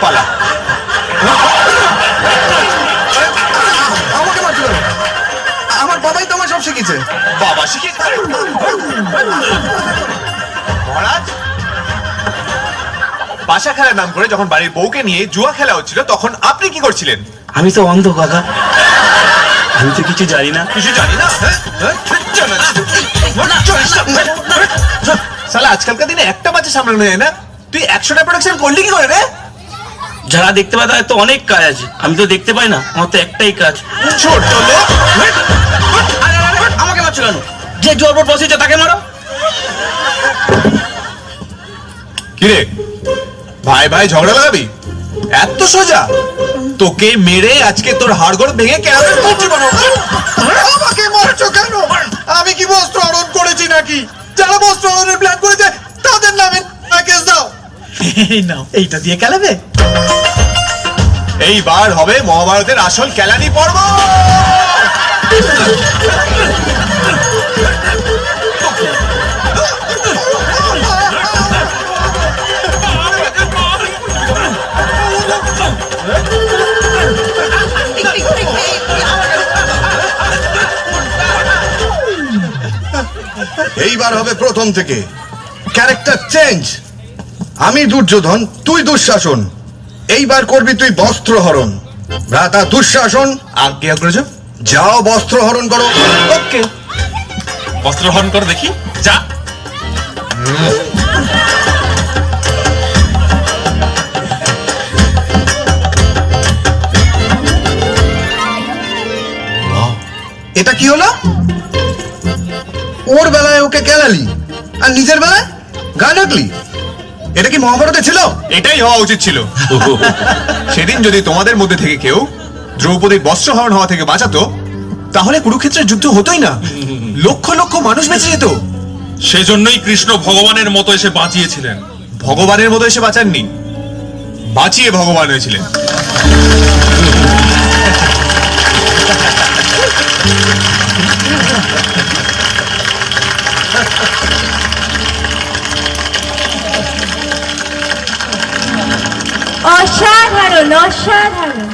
পালা আমাকে মারছো কেন? আমার বাবাই তো আমার সব শিখেছে বাবা শিখে মহারাজ পাশা খেলার নাম করে যখন বাড়ির বউকে নিয়ে জুয়া খেলা হচ্ছিল তখন আপনি কি করছিলেন আমি তো অন্ধ কাকা আমি তো কিছু জানি না কিছু জানি না হ্যাঁ? হ্যাঁ? শালা আজকালকার দিনে একটা বাচ্চা সামলানো যায় না তুই একশোটা প্রোডাকশন করলি কি করে রে যারা দেখতে পায় তাদের তো অনেক কাজ আছে। আমি তো দেখতে পাই না আমার তো একটাই কাজ। ছোট লোক! আমাকে মারছো কেন? যে জোর বোর্ড বসেছে তাকে মারো। কিরে? ভাই ভাই ঝগড়া লাগাবি? এত সোজা? তোকে মেরে আজকে তোর হাড়গোড় ভেঙে কেমন করছি আমাকে মারছো কেন? আমি কি বস্ত্র হরণ করেছি নাকি? যারা বস্ত্র হরণের প্ল্যান করেছে তাদের নামে কেস দাও। এই নাও এইটা দিয়ে খেলাবে? এইবার হবে মহাভারতের আসল কেলানি পর্ব। এইবার হবে প্রথম থেকে। ক্যারেক্টার চেঞ্জ আমি দুর্যোধন, তুই দুঃশাসন। এইবার করবি তুই বস্ত্র হরণ। ভ্রাতা দুঃশাসন আজ্ঞে অগ্রজ যাও বস্ত্র হরণ করো। ওকে। বস্ত্র হরণ কর দেখি। যা। এটা কি হলো? ওর বেলায় ওকে কেলালি আর নিজের বেলায় গা ডাকলি এটা কি মহাভারতে ছিল? এটাই হওয়া উচিত ছিল। সেদিন যদি তোমাদের মধ্যে থেকে কেউ দ্রৌপদীর বস্ত্রহরণ হওয়া থেকে বাঁচাতো তাহলে কুরুক্ষেত্রের যুদ্ধ হতোই না। লক্ষ লক্ষ মানুষ বেঁচে যেত। সেজন্যই কৃষ্ণ ভগবানের মতো এসে বাঁচিয়েছিলেন। ভগবানের মতো এসে বাঁচাননি। বাঁচিয়ে ভগবান হয়েছিলেন। অসাধারণ অসাধারণ